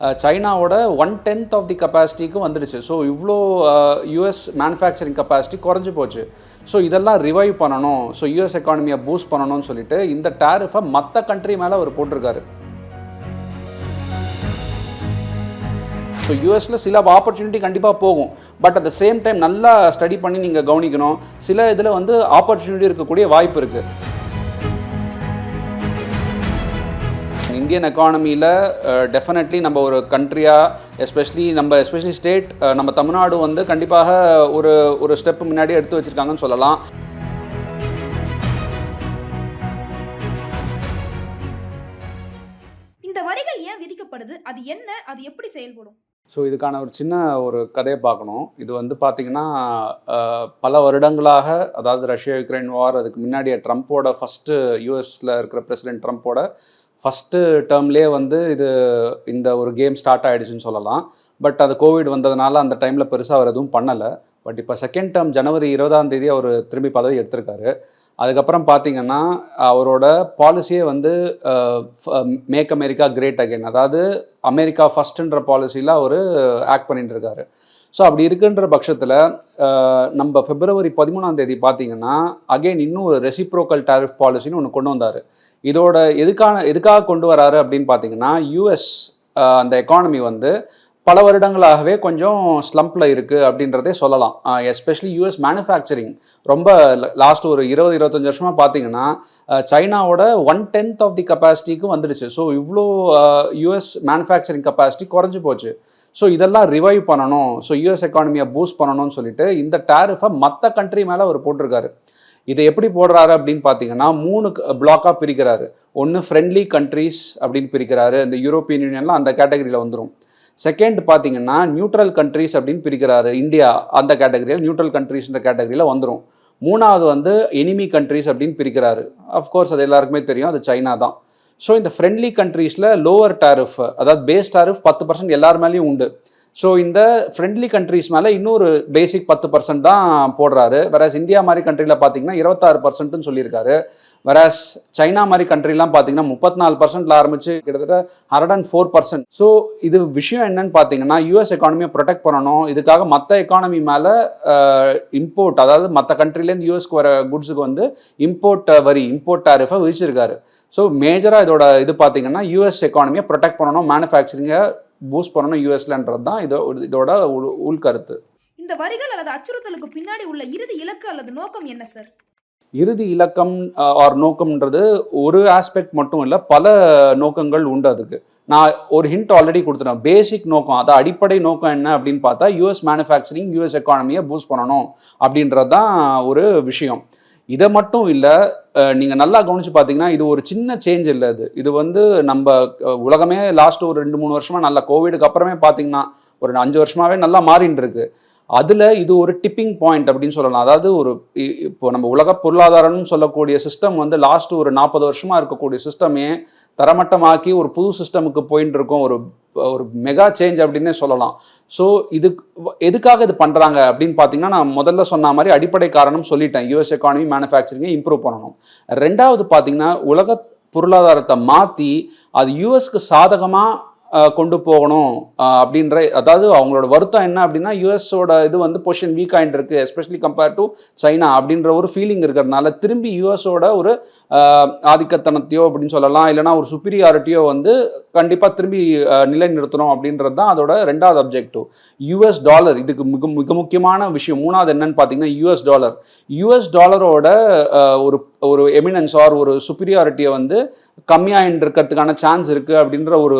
சைனாவோட one tenth of the கெப்பாசிட்டிக்கு வந்துடுச்சு ஸோ இவ்வளோ யூஎஸ் மேனுஃபேக்சரிங் கெப்பாசிட்டி குறைஞ்சி போச்சு. ஸோ இதெல்லாம் ரிவைவ் பண்ணணும். ஸோ யூஎஸ் எக்கானமியை பூஸ்ட் பண்ணணும்னு சொல்லிட்டு இந்த டேரிஃபை மற்ற கண்ட்ரி மேலே அவர் போட்டிருக்காரு. ஸோ யூஎஸில் சில ஆப்பர்ச்சுனிட்டி கண்டிப்பாக போகும். But at the same time நல்லா ஸ்டடி பண்ணி நீங்கள் கவனிக்கணும். சில இதில் வந்து ஆப்பர்ச்சுனிட்டி இருக்கக்கூடிய வாய்ப்பு இருக்குது இந்தியன் எக்கானமியில் டெஃபினெட்லி நம்ம ஒரு கண்ட்ரியாக எஸ்பெஷலி நம்ம எஸ்பெஷலி ஸ்டேட் நம்ம தமிழ்நாடு வந்து கண்டிப்பாக ஒரு ஒரு ஸ்டெப் முன்னாடி எடுத்து வச்சுருக்காங்கன்னு சொல்லலாம். இந்த வரிகள் ஏன் விதிக்கப்படுது? அது என்ன? அது எப்படி செயல்படும்? ஸோ இதுக்கான ஒரு சின்ன ஒரு கதையை பார்க்கணும். இது வந்து பார்த்திங்கன்னா பல வருடங்களாக அதாவது ரஷ்யா யுக்ரைன் வார் அதுக்கு முன்னாடியே ட்ரம்ப்போட ஃபஸ்ட்டு யூஎஸில் இருக்கிற பிரசிடென்ட் ட்ரம்ப்போட ஃபஸ்ட்டு டேர்ம்லேயே வந்து இது இந்த ஒரு கேம் ஸ்டார்ட் ஆகிடுச்சுன்னு சொல்லலாம். பட் அது கோவிட் வந்ததுனால அந்த டைமில் பெருசாக அவர் எதுவும் பண்ணலை. பட் இப்போ செகண்ட் டேர்ம் ஜனவரி இருபதாம் தேதி அவர் திரும்பி பதவி எடுத்திருக்காரு. அதுக்கப்புறம் பார்த்தீங்கன்னா அவரோட பாலிசியே வந்து மேக் அமெரிக்கா கிரேட் அகைன் அதாவது அமெரிக்கா ஃபஸ்ட்டுன்ற பாலிசியில் அவர் ஆக்ட் பண்ணிட்டு இருக்காரு. ஸோ அப்படி இருக்குன்ற பட்சத்தில் நம்ம பிப்ரவரி பதிமூணாம் தேதி பார்த்தீங்கன்னா அகைன் இன்னும் ஒரு ரெசிப்ரோக்கல் டாரிஃப் பாலிசின்னு ஒன்று கொண்டு வந்தார். இதோட எதுக்கான எதுக்காக கொண்டு வராரு அப்படின்னு பார்த்தீங்கன்னா யூஎஸ் அந்த எக்கானமி வந்து பல வருடங்களாகவே கொஞ்சம் ஸ்லம்பில் இருக்குது அப்படின்றதே சொல்லலாம். எஸ்பெஷலி யூஎஸ் மேனுஃபேக்சரிங் ரொம்ப லாஸ்ட் ஒரு இருபது இருபத்தஞ்சு வருஷமாக பார்த்தீங்கன்னா சைனாவோட ஒன் டென்த் ஆஃப் தி கெப்பாசிட்டிக்கு வந்துடுச்சு ஸோ இவ்வளோ யூஎஸ் மேனுஃபேக்சரிங் கெப்பாசிட்டி குறைஞ்சி போச்சு. ஸோ இதெல்லாம் ரிவைவ் பண்ணணும். ஸோ யூஎஸ் எக்கானமியை பூஸ்ட் பண்ணணும்னு சொல்லிட்டு இந்த டேரிஃபை மற்ற கண்ட்ரி மேலே அவர் போட்டிருக்காரு. இதை எப்படி போடுறாரு அப்படின்னு பார்த்தீங்கன்னா மூணு பிளாக்காக பிரிக்கிறாரு. ஒன்று ஃப்ரெண்ட்லி கண்ட்ரீஸ் அப்படின்னு பிரிக்கிறாரு. இந்த யூரோப்பியன் யூனியன்லாம் அந்த கேட்டகரியில் வந்துடும் செகண்ட் பார்த்தீங்கன்னா நியூட்ரல் கண்ட்ரீஸ் அப்படின்னு பிரிக்கிறாரு. இந்தியா அந்த கேட்டகரியில் நியூட்ரல் கண்ட்ரீஸ்ன்ற கேட்டகரியில் வந்துடும் மூணாவது வந்து எனிமி கண்ட்ரீஸ் அப்படின்னு பிரிக்கிறாரு. அஃப்கோர்ஸ் அது எல்லாருக்குமே தெரியும். அது சைனா தான். ஸோ இந்த ஃப்ரெண்ட்லி கண்ட்ரீஸில் லோவர் டாரிஃப் அதாவது பேஸ் டாரிஃப் பத்து பர்சன்ட் எல்லார் மேலேயும் உண்டு. ஸோ இந்த ஃப்ரெண்ட்லி கண்ட்ரீஸ் மேலே இன்னொரு பேசிக் பத்து பர்சன்ட் தான் போடுறாரு. வேறஸ் இந்தியா மாதிரி கண்ட்ரியில் பார்த்தீங்கன்னா இருபத்தாறு பர்சன்ட்னு சொல்லியிருக்காரு. வேறஸ் சைனா மாதிரி கண்ட்ரிலாம் பார்த்தீங்கன்னா முப்பத்தி நாலு பர்சன்ட்ல ஆரம்பிச்சு கிட்டத்தட்ட hundred and four percent so இது விஷயம் என்னன்னு பார்த்தீங்கன்னா யூஎஸ் எக்கானமியை ப்ரொடெக்ட் பண்ணணும். இதுக்காக மற்ற எக்கானமி மேலே இம்போர்ட் அதாவது மற்ற கண்ட்ரிலேருந்து யூஎஸ்க்கு வர குட்ஸுக்கு வந்து இம்போர்ட் வரி இம்போர்ட் டாரிஃபை விதிச்சிருக்காரு. ஸோ மேஜராக இதோட இது பார்த்தீங்கன்னா யூஎஸ் எக்கானமியை ப்ரொடெக்ட் பண்ணணும். மேனுஃபேக்சரிங்கை பூஸ்ட் பண்ணணும் யூஎஸ்லன்றது தான் இதோ இதோட உள்- உள்கருத்து இந்த வரிகள் அல்லது அச்சுறுத்தலுக்கு பின்னாடி உள்ள இறுதி இலக்கு அல்லது நோக்கம் என்ன சார் இறுதி இலக்கம் ஆர் நோக்கம்ன்றது ஒரு ஆஸ்பெக்ட் மட்டும் இல்லை பல நோக்கங்கள் உண்டு அதுக்கு. நான் ஒரு ஹிண்ட் ஆல்ரெடி கொடுத்துட்டேன். பேசிக் நோக்கம் அது அடிப்படை நோக்கம் என்ன அப்படின்னு பார்த்தா யூஎஸ் மேனுஃபேக்சரிங் யூஎஸ் எக்கானமியை பூஸ்ட் பண்ணணும் அப்படின்றது தான் ஒரு விஷயம். இதை மட்டும் இல்லை நீங்கள் நல்லா கவனிச்சு பார்த்தீங்கன்னா இது ஒரு சின்ன சேஞ்ச் இல்லை இது இது வந்து நம்ம உலகமே லாஸ்ட் ஒரு ரெண்டு மூணு வருஷமாக நல்லா கோவிடுக்கு அப்புறமே பார்த்தீங்கன்னா ஒரு அஞ்சு வருஷமாகவே நல்லா மாறின்னு இருக்கு. அதில் இது ஒரு டிப்பிங் பாயிண்ட் அப்படின்னு சொல்லலாம். அதாவது ஒரு இ- இப்போ நம்ம உலக பொருளாதாரம்னு சொல்லக்கூடிய சிஸ்டம் வந்து லாஸ்ட் ஒரு நாற்பது வருஷமாக இருக்கக்கூடிய சிஸ்டமே தரமட்டமாக்கி ஒரு புது சிஸ்டமுக்கு போயின்னு இருக்கோம். ஒரு ஒரு மெகா சேஞ்ச் அப்படின்னே சொல்லலாம். ஸோ இது எதுக்காக இது பண்ணுறாங்க அப்படின்னு பார்த்தீங்கன்னா நான் முதல்ல சொன்ன மாதிரி அடிப்படை காரணம் சொல்லிட்டேன். யூஎஸ் எக்கானமி மேனுஃபேக்சரிங்கை இம்ப்ரூவ் பண்ணணும். ரெண்டாவது பார்த்தீங்கன்னா உலக பொருளாதாரத்தை மாற்றி அது யூஎஸ்க்கு சாதகமாக கொண்டு போகணும். அப்படின்ற அதாவது அவங்களோட வருத்தம் என்ன அப்படின்னா யூஎஸோட இது வந்து பொசிஷன் வீக் ஆகிட்டு இருக்கு எஸ்பெஷலி கம்பேர் டு சைனா அப்படின்ற ஒரு ஃபீலிங் இருக்கிறதுனால திரும்பி யூஎஸோட ஒரு ஆதிக்கத்தனத்தையோ அப்படின்னு சொல்லலாம் இல்லைனா ஒரு சுப்பீரியாரிட்டியோ வந்து கண்டிப்பாக திரும்பி அஹ், நிலைநிறுத்தணும் அப்படின்றது தான் அதோட ரெண்டாவது அப்ஜெக்டிவ் யூஎஸ் டாலர் இதுக்கு மிக மிக முக்கியமான விஷயம். மூணாவது என்னன்னு பார்த்தீங்கன்னா யூஎஸ் டாலர் யூஎஸ் டாலரோட ஒரு ஒரு எமினன்ஸ் ஆர் ஒரு சுப்பீரியாரிட்டியை வந்து கம்மியாகிட்டு இருக்கிறதுக்கான சான்ஸ் இருக்குது அப்படின்ற ஒரு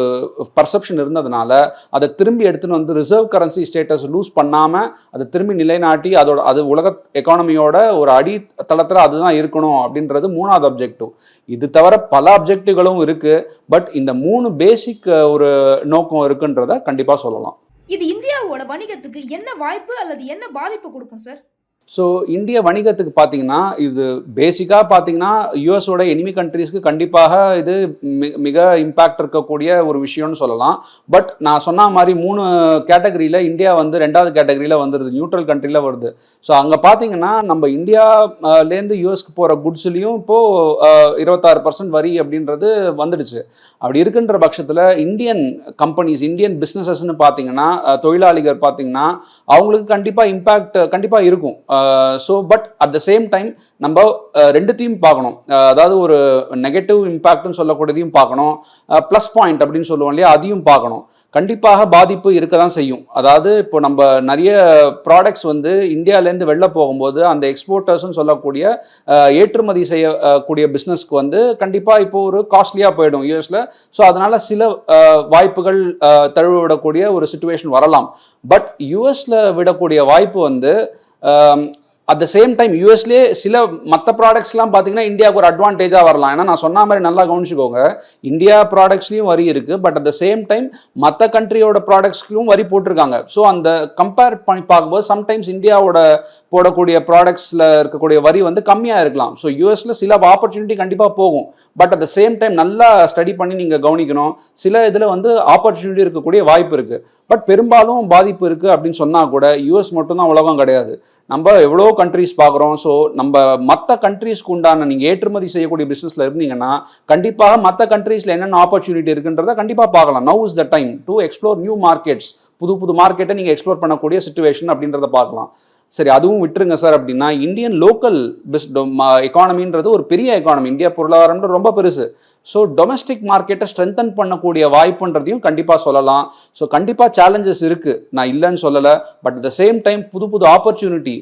பர்செப்ஷன் இருந்ததுனால அதை திரும்பி எடுத்துன்னு வந்து ரிசர்வ் கரன்சி ஸ்டேட்டஸ் லூஸ் பண்ணாமல் அதை திரும்பி நிலைநாட்டி அதோட அது உலக எக்கானமியோட ஒரு அடித்தளத்தில் அதுதான் இருக்கணும் அப்படின்றது மூணாவது அப்ஜெக்டிவ் இது தவிர பல அப்ஜெக்டிவ்களும் இருக்குது பட் இந்த மூணு பேசிக் ஒரு நோக்கம் இருக்குன்றத கண்டிப்பாக சொல்லலாம். இது இந்தியாவோட வணிகத்துக்கு என்ன வாய்ப்பு அல்லது என்ன பாதிப்பு கொடுக்கும் சார் ஸோ இந்திய வணிகத்துக்கு பார்த்தீங்கன்னா இது பேசிக்காக பார்த்தீங்கன்னா யூஎஸோட எனிமி கண்ட்ரீஸ்க்கு கண்டிப்பாக இது மிக இம்பேக்ட் இருக்கக்கூடிய ஒரு விஷயம்னு சொல்லலாம். பட் நான் சொன்ன மாதிரி மூணு கேட்டகரியில் இந்தியா வந்து ரெண்டாவது கேட்டகரியில் வந்துடுது நியூட்ரல் கண்ட்ரியில் வருது. ஸோ அங்கே பார்த்தீங்கன்னா நம்ம இந்தியாலேருந்து யூஎஸ்க்கு போகிற குட்ஸ்லேயும் இப்போது இருபத்தாறு பர்சன்ட் வரி அப்படின்றது வந்துடுச்சு. அப்படி இருக்கின்ற பட்சத்தில் இந்தியன் கம்பெனிஸ் இந்தியன் பிஸ்னஸஸ்ன்னு பார்த்தீங்கன்னா தொழிலாளிகள் பார்த்தீங்கன்னா அவங்களுக்கு கண்டிப்பாக இம்பேக்ட் கண்டிப்பாக இருக்கும். So but at the same time நம்ம ரெண்டுத்தையும் பார்க்கணும். அதாவது ஒரு நெகட்டிவ் இம்பேக்ட்னு சொல்லக்கூடியதையும் பார்க்கணும். ப்ளஸ் பாயிண்ட் அப்படின்னு சொல்லுவோம் இல்லையா அதையும் பார்க்கணும். கண்டிப்பாக பாதிப்பு இருக்க தான் செய்யும். அதாவது இப்போ நம்ம நிறைய ப்ராடக்ட்ஸ் வந்து இந்தியாவிலேருந்து வெளில போகும்போது அந்த எக்ஸ்போர்ட்டர்ஸ்னு சொல்லக்கூடிய ஏற்றுமதி செய்யக்கூடிய பிஸ்னஸ்க்கு வந்து கண்டிப்பாக இப்போ ஒரு காஸ்ட்லியாக போயிடும் யூஎஸில் ஸோ அதனால் சில வாய்ப்புகள் அஹ், தழுவ விடக்கூடிய ஒரு சுச்சுவேஷன் வரலாம். பட் யூஎஸில் விடக்கூடிய வாய்ப்பு வந்து அட் த சேம் டைம் யூஎஸ்லேயே சில மற்ற ப்ராடக்ட்ஸ்லாம் பார்த்தீங்கன்னா இந்தியாவுக்கு ஒரு அட்வான்டேஜாக வரலாம். ஏன்னா நான் சொன்ன மாதிரி நல்லா கவனிச்சுக்கோங்க. இந்தியா ப்ராடக்ட்ஸ்லையும் வரி இருக்குது but at the same time மற்ற கண்ட்ரியோட ப்ராடக்ட்ஸ்க்கும் வரி போட்டிருக்காங்க. ஸோ அந்த கம்பேர் பண்ணி பார்க்கும்போது சம்டைம்ஸ் இந்தியாவோட போடக்கூடிய ப்ராடக்ட்ஸில் இருக்கக்கூடிய வரி வந்து கம்மியாக இருக்கலாம். ஸோ யூஎஸில் சில ஆப்பர்ச்சுனிட்டி கண்டிப்பாக போகும். But at the same time நல்லா ஸ்டடி பண்ணி நீங்கள் கவனிக்கணும். சில இதில் வந்து ஆப்பர்ச்சுனிட்டி இருக்கக்கூடிய வாய்ப்பு இருக்குது பட் பெரும்பாலும் பாதிப்பு இருக்குது அப்படின்னு சொன்னால் கூட யூஎஸ் மட்டும்தான் உலகம் கிடையாது. நம்ம எவ்வளோ கண்ட்ரீஸ் பார்க்குறோம் ஸோ நம்ம மற்ற கண்ட்ரீஸ்க்கு உண்டான நீங்கள் ஏற்றுமதி செய்யக்கூடிய பிஸ்னஸில் இருந்தீங்கன்னா கண்டிப்பாக மற்ற கண்ட்ரீஸில் என்னென்ன ஆப்பர்ச்சுனிட்டி இருக்குன்றத கண்டிப்பாக பார்க்கலாம். Now is the time to explore new markets புது புது மார்க்கெட்டை நீங்கள் எக்ஸ்ப்ளோர் பண்ணக்கூடிய சுச்சுவேஷன் அப்படின்றத பார்க்கலாம். சரி அதுவும் விட்டுருங்க சார் அப்படின்னா இந்தியன் லோக்கல் பிஸ் எக்கானமின்றது ஒரு பெரிய எக்கானமி இந்தியா பொருளாதாரம்ன்றது ரொம்ப பெருசு. ஸோ டொமஸ்டிக் மார்க்கெட்டை ஸ்ட்ரென்தன் பண்ணக்கூடிய வாய்ப்புன்றதையும் கண்டிப்பாக சொல்லலாம். ஸோ கண்டிப்பாக சேலஞ்சஸ் இருக்குது நான் இல்லைன்னு சொல்லலை. பட் த சேம் டைம் புது புது ஆப்பர்ச்சுனிட்டி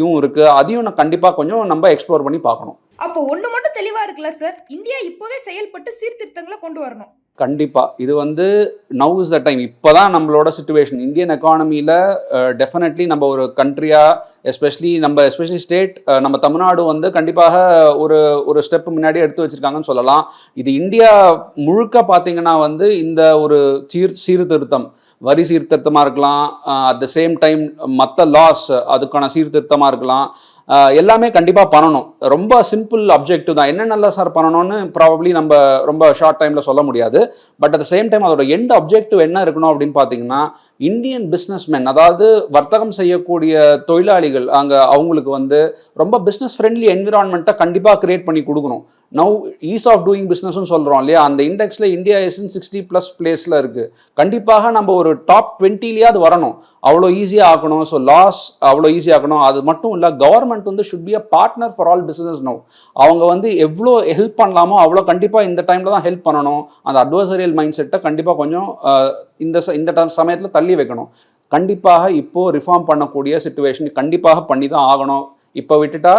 யும் இருக்குது அதையும் நான் கண்டிப்பாக கொஞ்சம் நம்ம எக்ஸ்ப்ளோர் பண்ணி பார்க்கணும். அப்போ ஒன்று மட்டும் தெளிவாக இருக்குல்ல சார்? இந்தியா இப்போவே செயல்பட்டு சீர்திருத்தங்களை கொண்டு வரணும். கண்டிப்பாக இது வந்து நவ் இஸ் த டைம் இப்போ தான் நம்மளோட சுச்சுவேஷன் இந்தியன் எக்கானமியில் டெஃபினெட்லி நம்ம ஒரு கண்ட்ரியாக எஸ்பெஷலி நம்ம எஸ்பெஷலி ஸ்டேட் நம்ம தமிழ்நாடு வந்து கண்டிப்பாக ஒரு ஒரு ஸ்டெப் முன்னாடி எடுத்து வச்சிருக்காங்கன்னு சொல்லலாம். இது இந்தியா முழுக்க பார்த்தீங்கன்னா வந்து இந்த ஒரு சீர் சீர்திருத்தம். வரி சீர்திருத்தமாக இருக்கலாம். அட் த சேம் டைம் மற்ற லாஸ் அதுக்கான சீர்திருத்தமாக இருக்கலாம். எல்லாமே கண்டிப்பாக பண்ணணும். ரொம்ப சிம்பிள் அப்ஜெக்டிவ் தான். என்னென்னலாம் சார் பண்ணணும்னு ப்ராபப்ளி நம்ம ரொம்ப ஷார்ட் டைமில் சொல்ல முடியாது. But at the same time அதோட எண்ட் அப்ஜெக்டிவ் என்ன இருக்கணும் அப்படின்னு பார்த்தீங்கன்னா இந்தியன் பிஸ்னஸ்மேன் அதாவது வர்த்தகம் செய்யக்கூடிய தொழிலாளிகள் அங்கே அவங்களுக்கு வந்து ரொம்ப பிஸ்னஸ் ஃப்ரெண்ட்லி என்விரான்மெண்ட்டை கண்டிப்பாக கிரியேட் பண்ணி கொடுக்கணும். நவ் ஈஸ் ஆஃப் டூயிங் பிஸ்னஸ்னு சொல்கிறோம் இல்லையா? அந்த இண்டெக்ஸில் இந்தியா இன் சிக்ஸ்டி ப்ளஸ் பிளேஸில் இருக்குது கண்டிப்பாக நம்ம ஒரு டாப் டுவெண்ட்டிலேயாவது வரணும். அவ்வளோ ஈஸியாக ஆக்கணும் ஸோ லாஸ் அவ்வளோ ஈஸியாக ஆக்கணும் அது மட்டும் இல்லை கவர்மெண்ட் வந்து should be a partner for all business no அவங்க வந்து எவ்வளோ ஹெல்ப் பண்ணலாமோ அவ்வளோ கண்டிப்பாக இந்த டைமில் தான் ஹெல்ப் பண்ணணும். அந்த அட்வைசரியல் மைண்ட் செட்டை கண்டிப்பாக கொஞ்சம் இந்த இந்த டைம் சமயத்தில் தள்ளி வைக்கணும். கண்டிப்பாக இப்போது ரிஃபார்ம் பண்ணக்கூடிய சுச்சுவேஷன் கண்டிப்பாக பண்ணி தான் ஆகணும். இப்போ விட்டுட்டா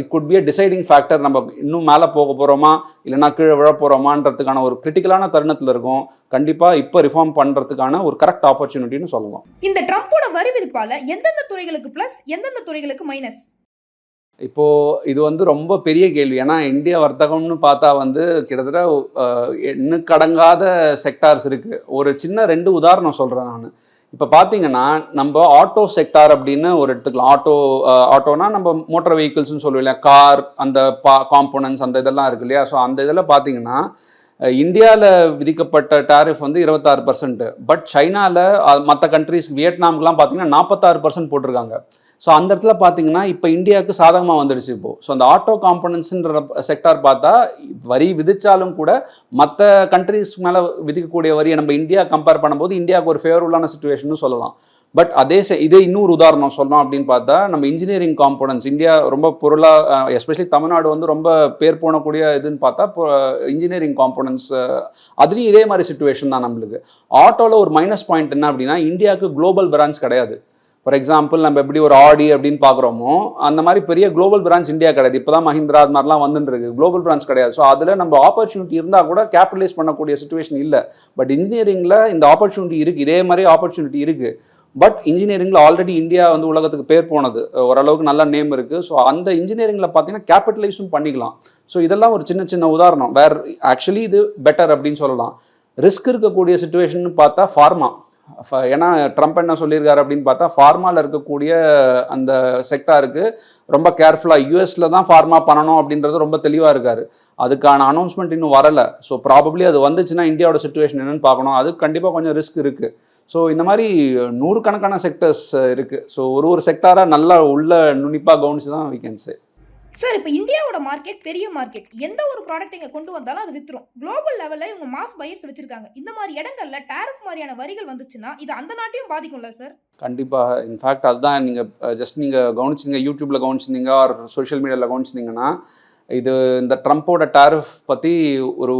it could be a deciding factor நம்ம இன்னும் மேலே போக போகிறோமா இல்லைனா கீழே விழ போகிறோமான்றதுக்கான ஒரு கிரிட்டிக்கலான தருணத்தில் இருக்கும். கண்டிப்பாக இப்போ ரிஃபார்ம் பண்ணுறதுக்கான ஒரு கரெக்ட் ஆப்பர்ச்சுனிட்டின்னு சொல்லலாம். இந்த ட்ரம்ப்போட வரி விதிப்பால எந்தெந்த துறைகளுக்கு பிளஸ் எந்தெந்த துறைகளுக்கு மைனஸ் இப்போ இது வந்து ரொம்ப பெரிய கேள்வி. ஏன்னா இந்திய வர்த்தகம்னு பார்த்தா வந்து கிட்டத்தட்ட எண்ணுக்கடங்காத செக்டார்ஸ் இருக்கு. ஒரு சின்ன ரெண்டு உதாரணம் சொல்றேன் நான். இப்போ பார்த்தீங்கன்னா நம்ம ஆட்டோ செக்டார் அப்படின்னு ஒரு எடுத்துக்கலாம். ஆட்டோ ஆட்டோனா நம்ம மோட்டார் வெஹிக்கிள்ஸ்னு சொல்லுவோம் இல்லையா? கார் அந்த பா காம்போனன்ட்ஸ் அந்த இதெல்லாம் இருக்கு இல்லையா? ஸோ அந்த இதில் பார்த்தீங்கன்னா இந்தியாவில் விதிக்கப்பட்ட டாரிஃப் வந்து இருபத்தாறு பர்சன்ட் பட் சைனாவில் மற்ற கண்ட்ரிஸ் வியட்நாம்க்குலாம் பார்த்தீங்கன்னா நாற்பத்தாறு பர்சன்ட் போட்டிருக்காங்க. ஸோ அந்த இடத்துல பார்த்தீங்கன்னா இப்போ இந்தியாவுக்கு சாதகமாக வந்துடுச்சு இப்போது ஸோ அந்த ஆட்டோ காம்பனன்ஸுன்ற செக்டார் பார்த்தா வரி விதித்தாலும் கூட மற்ற கண்ட்ரிஸ் மேலே விதிக்கக்கூடிய வரியை நம்ம இந்தியா கம்பேர் பண்ணும்போது இந்தியாவுக்கு ஒரு ஃபேவரபுளான சுச்சுவேஷன் சொல்லலாம். பட் அதே செ- இதே இன்னொரு உதாரணம் சொல்லணும் அப்படின்னு பார்த்தா நம்ம இன்ஜினியரிங் காம்போனன்ஸ் இந்தியா ரொம்ப பொருளாக எஸ்பெஷலி தமிழ்நாடு வந்து ரொம்ப பேர் போனக்கூடிய இதுன்னு பார்த்தா இன்ஜினியரிங் காம்போனன்ஸ் அதுலேயும் இதே மாதிரி சுச்சுவேஷன் தான் நம்மளுக்கு. ஆட்டோவில் ஒரு மைனஸ் பாயிண்ட் என்ன அப்படின்னா இந்தியாவுக்கு குளோபல் பிரான்ச் கிடையாது. ஃபார் எக்ஸாம்பிள் நம்ம எப்படி ஒரு ஆடி அப்படின்னு பார்க்குறோமோ அந்த மாதிரி பெரிய குளோபல் பிரான்ச் இந்தியா கிடையாது. இப்போ தான் மஹிந்திரா அது மாதிரிலாம் வந்துட்டு குளோபல் பிரான்ச் கிடையாது. ஸோ அதில் நம்ம ஆப்பர்ச்சுனிட்டி இருந்தால் கூட கேபிட்டலைஸ் பண்ணக்கூடிய சுச்சுவேஷன் இல்லை. பட் இன்ஜினியரிங்கில் இந்த ஆப்பர்ச்சுனிட்டி இருக்குது இதே மாதிரி ஆப்பர்ச்சுனிட்டி இருக்குது பட் இன்ஜினியரிங்கில் ஆல்ரெடி இந்தியா வந்து உலகத்துக்கு பேர் போனது. ஓரளவுக்கு நல்ல நேம் இருக்குது ஸோ அந்த இன்ஜினியரிங்கில் பார்த்தீங்கன்னா கேபிட்டலைஸும் பண்ணிக்கலாம். ஸோ இதெல்லாம் ஒரு சின்ன சின்ன உதாரணம். வேர் ஆக்சுவலி இது பெட்டர் அப்படின்னு சொல்லலாம். ரிஸ்க் இருக்கக்கூடிய சுச்சுவேஷன் பார்த்தா ஃபார்மா ஏன்னா ட்ரம்ப் என்ன சொல்லியிருக்காரு அப்படின்னு பார்த்தா ஃபார்மாவில் இருக்கக்கூடிய அந்த செக்டாருக்கு ரொம்ப கேர்ஃபுல்லாக யூஎஸில் தான் ஃபார்மா பண்ணணும் அப்படின்றது ரொம்ப தெளிவாக இருக்கார். அதுக்கான அனௌன்ஸ்மெண்ட் இன்னும் வரலை. ஸோ ப்ராபப்ளி அது வந்துச்சுன்னா இந்தியாவோட சுச்சுவேஷன் என்னென்னு பார்க்கணும். அது கண்டிப்பாக கொஞ்சம் ரிஸ்க் இருக்குது ஸோ இந்த மாதிரி நூறுக்கணக்கான செக்டர்ஸ் இருக்குது ஸோ ஒரு ஒரு செக்டாராக நல்லா உள்ள நுனிப்பாக கவனிச்சு தான் வீக்கெண்ட்ஸு சார் இப்போ இந்தியாவோட மார்க்கெட் பெரிய மார்க்கெட் எந்த ஒரு ப்ராடக்ட் இங்கே கொண்டு வந்தாலும் அது வித்துரும். குளோபல் லெவலில் இவங்க மாஸ் பையர்ஸ் வச்சிருக்காங்க. இந்த மாதிரி இடங்கள்ல டேரிஃப் மாதிரியான வரிகள் வந்துச்சுன்னா இது அந்த நாட்டையும் பாதிக்கும்ல சார் கண்டிப்பாக இன்ஃபேக்ட் அதுதான் நீங்கள் ஜஸ்ட் நீங்கள் கவனிச்சிங்க யூடியூப்பில் கவனிச்சிருந்தீங்க ஆர் சோஷியல் மீடியாவில் கவனிச்சிருந்தீங்கன்னா இது இந்த ட்ரம்ப்போட டாரிஃப் பற்றி ஒரு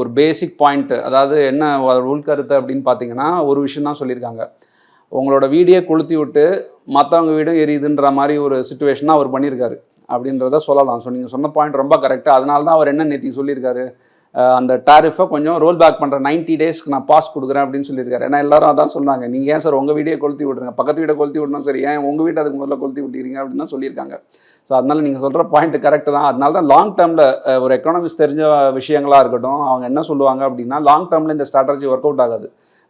ஒரு பேசிக் பாயிண்ட் அதாவது என்ன உள்கருத்து அப்படின்னு பார்த்தீங்கன்னா ஒரு விஷயம் தான் சொல்லியிருக்காங்க. உங்களோட வீடியோ கொளுத்தி விட்டு மற்றவங்க வீடும் எரியுதுன்ற மாதிரி ஒரு சுச்சுவேஷனாக அவர் பண்ணியிருக்காரு. அப்படின்றத சொல்லலாம். ஸோ நீங்கள் சொன்ன பாயிண்ட் ரொம்ப கரெக்டாக அதனால தான் அவர் என்ன நேற்று சொல்லியிருக்காரு? அந்த டாரிஃபை கொஞ்சம் ரோல் பேக் பண்ணுற நைன்ட்டி டேஸ்க்கு நான் பாஸ் கொடுக்குறேன் அப்படின்னு சொல்லியிருக்காரு. ஏன்னா எல்லாரும் அதான் சொன்னாங்க. நீங்கள் ஏன் சார் உங்கள் வீடியோ கொளுத்தி விட்ருங்க பக்கத்து வீடை கொளுத்தி விடணும் சரி ஏன் உங்கள் வீட்டை அதுக்கு முதல்ல கொளுத்தி விட்டுறீங்க அப்படின்னு தான் சொல்லியிருக்காங்க. ஸோ அதனால் நீங்கள் சொல்கிற பாயிண்ட் கரெக்டு தான். அதனால தான் லாங் டேர்மில் ஒரு எக்கனாமிக்ஸ் தெரிஞ்ச விஷயங்களாக இருக்கட்டும் அவங்க என்ன சொல்லுவாங்க அப்படின்னா லாங் டேர்மில் இந்த ஸ்ட்ராட்டஜி ஒர்க் அவுட் ஆகாது.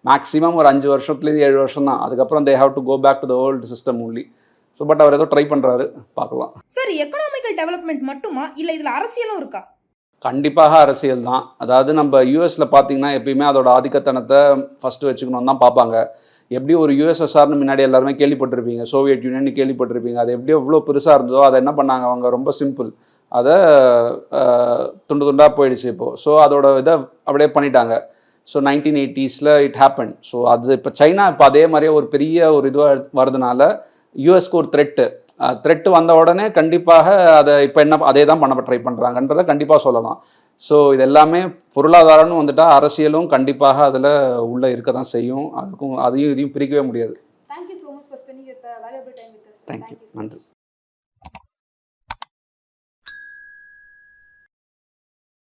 மேக்ஸிமம் ஒரு அஞ்சு வருஷத்துலேருந்து ஏழு வருஷம் தான் அதுக்கப்புறம் they have to go back to the old system only so but அவர் ஏதோ ட்ரை பண்ணுறாரு பார்க்கலாம். சார் எக்கனாமிக்கல் டெவலப்மெண்ட் மட்டுமா? இல்ல இதுல அரசியலும் இருக்கா? கண்டிப்பாக அரசியல் தான். அதாவது நம்ம யூஎஸில் பார்த்தீங்கன்னா எப்பயுமே அதோட ஆதிக்கத்தனத்தை ஃபஸ்ட்டு வச்சுக்கணும் தான் பார்ப்பாங்க. எப்படி ஒரு யூஎஸ்எஸ்ஆர்னு முன்னாடி எல்லாருமே கேள்விப்பட்டிருப்பீங்க. சோவியட் யூனியன் கேள்விப்பட்டிருப்பீங்க. அது எப்படி எவ்வளோ பெருசாக இருந்ததோ அதை என்ன பண்ணாங்க? அவங்க ரொம்ப சிம்பிள் அதை துண்டு துண்டாக போயிடுச்சு இப்போது ஸோ அதோட இதை அப்படியே பண்ணிட்டாங்க. ஸோ நைன்டீன் எயிட்டிஸில் இட் ஹேப்பன் ஸோ அது இப்போ சைனா இப்போ அதே மாதிரியே ஒரு பெரிய ஒரு இதுவாக வருதுனால யூஎஸ்க்கு ஒரு த்ரெட்டு த்ரெட்டு வந்த உடனே கண்டிப்பாக அதை இப்போ என்ன அதே தான் பண்ண ட்ரை பண்ணுறாங்கன்றதை கண்டிப்பாக சொல்லலாம். ஸோ இது எல்லாமே பொருளாதாரம்னு வந்துட்டா அரசியலும் கண்டிப்பாக அதில் உள்ளே இருக்க தான் செய்யும். அதுக்கும் அதையும் இதையும் பிரிக்கவே முடியாது. தேங்க்யூ நன்றி.